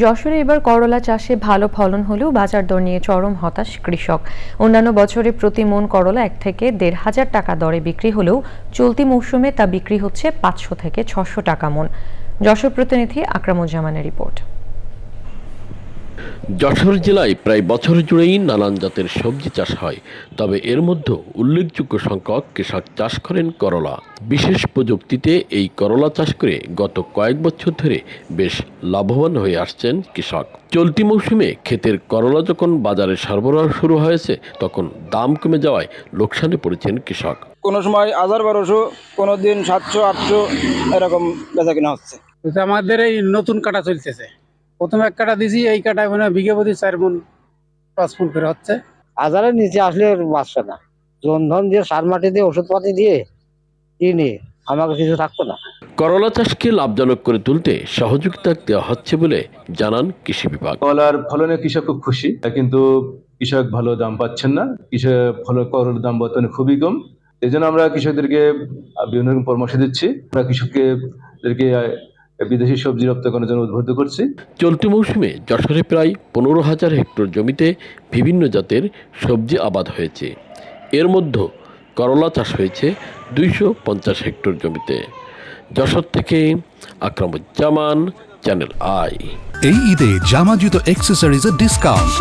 যশোরে এবার করলা চাষে ভালো ফলন হলেও বাজার দর নিয়ে চরম হতাশ কৃষক। অন্যান্য বছরে প্রতি মন করলা এক থেকে দেড় হাজার টাকা দরে বিক্রি হলেও চলতি মৌসুমে তা বিক্রি হচ্ছে পাঁচশো থেকে ছশো টাকা মন। যশোর প্রতিনিধি আকরামুজ্জামানের রিপোর্ট। যশোর জেলায় প্রায় বছর জুড়েই নানান জাতের সবজি চাষ হয়। তবে এর মধ্যে উল্লেখযোগ্য সংখ্যক কৃষক চাষ করেন করলা। বিশেষ প্রযুক্তিতে এই করলা চাষ করে গত কয়েক বছর ধরে বেশ লাভবান হয়ে আসছেন কৃষক। চলতি মৌসুমে ক্ষেতের করলা যখন বাজারে সরবরাহ শুরু হয়েছে তখন দাম কমে যাওয়ায় লোকসানে পড়েছেন কৃষক। কোনো সময় হাজার বারোশো কোনো দিন সাতশো আটশো এরকম বেচা কিনা হচ্ছে আমাদের এই নতুন কাটা চলতেছে। প্রথম এক কাটা দিছি এই কাটায় মানে বিঘে প্রতি চার মন পাঁচ মন করে হচ্ছে। হাজারের নিচে আসলে বাঁচবে না। জনধন দিয়ে সার মাটি দিয়ে ওষুধপাতি দিয়ে কিনে আমাকে কিছু থাকতো না। করলা চাষকে লাভজনক করে তুলতে সহযোগিতা দেওয়া হচ্ছে বলে জানান কৃষি বিভাগ। কলার ফলনে কৃষক খুব খুশি কিন্তু কৃষক ভালো দাম পাচ্ছেন না। কৃষক ফল করলার দাম বর্তমানে খুবই কম। এই জন্য আমরা কৃষকদেরকে বিভিন্ন রকম পরামর্শ দিচ্ছি। আমরা কৃষকদেরকে বিদেশি সবজি রপ্তানি করার জন্য উদ্বুদ্ধ করছি। চলতি মৌসুমে যশোরে প্রায় পনেরো হাজার হেক্টর জমিতে বিভিন্ন জাতের সবজি আবাদ হয়েছে। এর মধ্যে করলা চাষ হয়েছে দুইশো পঞ্চাশ হেক্টর জমিতে। যশোর থেকে আকরামুজ্জামান চ্যানেল আই। এই ঈদে জামা জুতো অ্যাক্সেসরিজের ডিসকাউন্ট